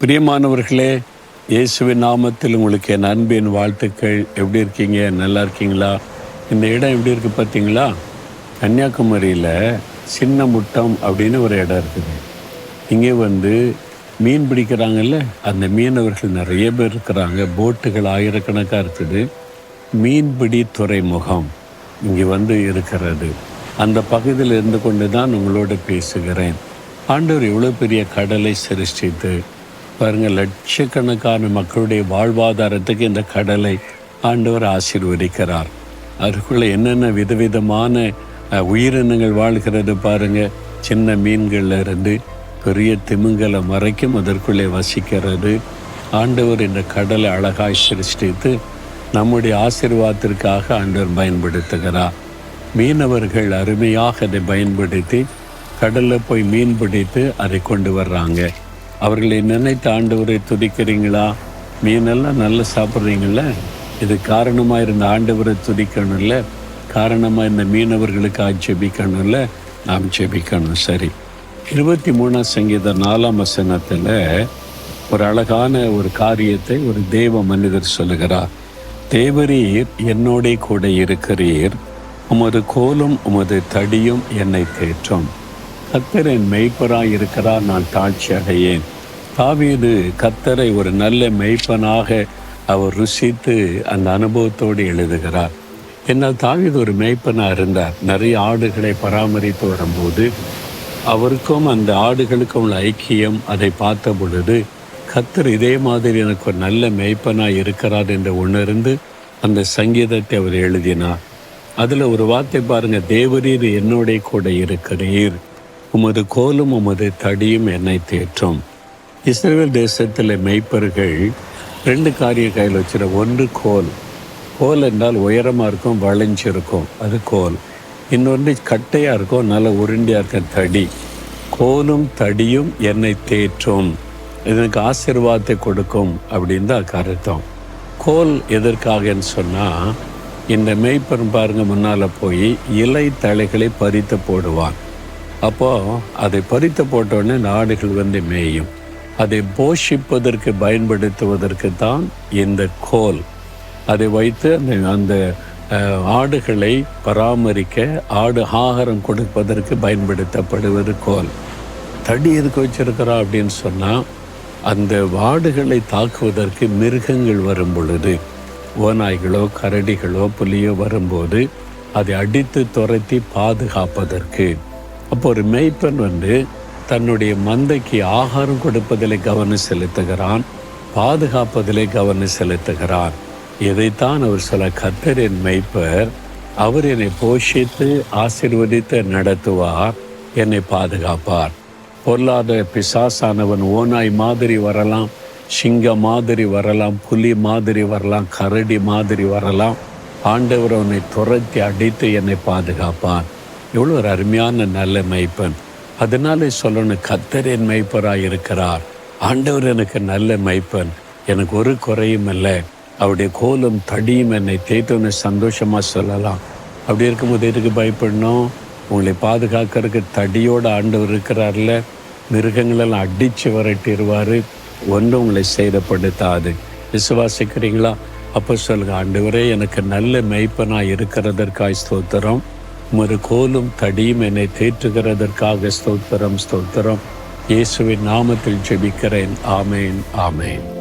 பிரியமானவர்களே இயேசுவின் நாமத்தில் உங்களுக்கு என் அன்பின் வாழ்த்துக்கள். எப்படி இருக்கீங்க? நல்லா இருக்கீங்களா? இந்த இடம் எப்படி இருக்கு பார்த்தீங்களா? கன்னியாகுமரியில் சின்ன முட்டம் அப்படின்னு ஒரு இடம் இருக்குது. இங்கே வந்து மீன் பிடிக்கிறாங்கல்ல அந்த மீனவர்கள் நிறைய பேர் இருக்கிறாங்க. போட்டுகள் ஆயிரக்கணக்காக இருக்குது. மீன்பிடி துறைமுகம் இங்கே வந்து இருக்கிறது. அந்த பகுதியில் இருந்து கொண்டு தான் உங்களோட பேசுகிறேன். ஆண்டவர் இவ்வளோ பெரிய கடலை சிருஷ்டித்து பாருங்கள் லட்சக்கணக்கான மக்களுடைய வாழ்வாதாரத்துக்கு இந்த கடலை ஆண்டவர் ஆசீர்வதிக்கிறார். அதுக்குள்ளே என்னென்ன விதவிதமான உயிரினங்கள் வாழ்கிறது பாருங்கள் சின்ன மீன்கள்ல இருந்து பெரிய திமிங்கலம் வரைக்கும் அதற்குள்ளே வசிக்கிறது. ஆண்டவர் இந்த கடலை அழகாய் சிருஷ்டித்து நம்முடைய ஆசிர்வாதத்திற்காக ஆண்டவர் பயன்படுத்துகிறார். மீனவர்கள் அருமையாக அதை பயன்படுத்தி கடலில் போய் மீன் பிடித்து அதை கொண்டு வர்றாங்க. அவர்களை நினைத்து ஆண்டவரை துதிக்கிறீங்களா? மீனெல்லாம் நல்லா சாப்பிட்றீங்கள இது காரணமாக இருந்த ஆண்டவரை துதிக்கணும்ல? காரணமாக இந்த மீனவர்களுக்கு ஆட்சேபிக்கணும்ல? நாம் ஜெபிக்கணும். சரி. இருபத்தி மூணாம் சங்கீத நாலாம் வசனத்தில் ஒரு அழகான ஒரு காரியத்தை ஒரு தேவ மனிதர் சொல்லுகிறார். தேவரீர் என்னோட கூட இருக்கிறீர். உமது கோலும் உமது தடியும் என்னை தேற்றும். கத்தர் என் மெய்ப்பராய் இருக்கிறார் நான் தாழ்ச்சி அடையேன் தாவீது கத்தரை ஒரு நல்ல மெய்ப்பனாக அவர் ருசித்து அந்த அனுபவத்தோடு எழுதுகிறார். என்னால் தாவீது ஒரு மெய்ப்பனாக இருந்தார். நிறைய ஆடுகளை பராமரித்து வரும்போது அவருக்கும் அந்த ஆடுகளுக்கும் உள்ள ஐக்கியம் அதை பார்த்த பொழுது கத்தர் இதே மாதிரி எனக்கு ஒரு நல்ல மெய்ப்பனாக இருக்கிறார் என்று உணர்ந்து அந்த சங்கீதத்தை அவர் எழுதினார். அதில் ஒரு வார்த்தை பாருங்கள் தேவரீர் என்னோட கூட இருக்கிறீர். உமது கோலும் உமது தடியும் என்னை தேற்றும். இஸ்ரேல் தேசத்தில் மெய்ப்பர்கள் ரெண்டு காரிய கையில் வச்சிரு ஒன்று கோல். கோல் என்றால் உயரமாக இருக்கும் வளைஞ்சிருக்கும். அது கோல். இன்னொன்று கட்டையாக இருக்கும் நல்ல உருண்டியாக இருக்கும் தடி. கோலும் தடியும் என்னை தேற்றும். எனக்கு ஆசீர்வாதத்தை கொடுக்கும் அப்படின்னு தான் கருத்தம் கோல் எதற்காகன்னு சொன்னால் இந்த மெய்ப்பன் பாருங்க முன்னால் போய் இலை தழைகளை பறித்து போடுவான். அப்போ அதை பறித்து போட்டோடனே நாடுகள் வந்து மேயும். அதை போஷிப்பதற்கு பயன்படுத்துவதற்கு தான் இந்த கோல். அதை வைத்து அந்த அந்த ஆடுகளை பராமரிக்க ஆடு ஆகாரம் கொடுப்பதற்கு பயன்படுத்தப்படுவது கோல். தடி எதுக்கு வச்சிருக்கிறா அப்படின்னு சொன்னால் அந்த ஆடுகளை தாக்குவதற்கு மிருகங்கள் வரும் பொழுது ஓநாய்களோ கரடிகளோ புலியோ வரும்போது அதை அடித்து துரத்தி பாதுகாப்பதற்கு அப்போ ஒரு மெய்ப்பெண் வந்து தன்னுடைய மந்தைக்கு ஆகாரம் கொடுப்பதிலே கவனம் செலுத்துகிறான் பாதுகாப்பதிலே கவனம் செலுத்துகிறான். இதைத்தான் அவர் சொல்ல கத்தரின் மெய்ப்பர் அவர் என்னை போஷித்து ஆசீர்வதித்து நடத்துவார் என்னை பாதுகாப்பார். பொருளாத பிசாசானவன் ஓநாய் மாதிரி வரலாம் சிங்கம் மாதிரி வரலாம் புலி மாதிரி வரலாம் கரடி மாதிரி வரலாம். ஆண்டவர் அவனை துரத்தி அடித்து என்னை பாதுகாப்பான் எவ்வளோ ஒரு அருமையான நல்ல மெய்ப்பன். அதனாலே சொல்லணும் கத்தர் என் மெய்ப்பராய் இருக்கிறார். ஆண்டவர் எனக்கு நல்ல மெய்ப்பன். எனக்கு ஒரு குறையும் இல்லை. அவருடைய கோலும் தடியும் என்னை தேய்த்தோன்னு சந்தோஷமாக சொல்லலாம். அப்படி இருக்கும்போது எதுக்கு பயப்படணும்? உங்களை பாதுகாக்கிறதுக்கு தடியோட ஆண்டவர் இருக்கிறார்ல. மிருகங்களெல்லாம் அடித்து விரட்டிடுவார். ஒன்றும் உங்களை சேதப்படுத்தாது. விசுவாசிக்கிறீங்களா? அப்போ சொல்லுங்கள் ஆண்டவரே எனக்கு நல்ல மெய்ப்பனாக இருக்கிறதற்காய் ஸ்தோத்திரம். உமது கோலும் தடியும் என்னை தேற்றுகிறதற்காக ஸ்தோத்திரம் ஸ்தோத்திரம். இயேசுவின் நாமத்தில் ஜெபிக்கிறேன். ஆமேன் ஆமேன்.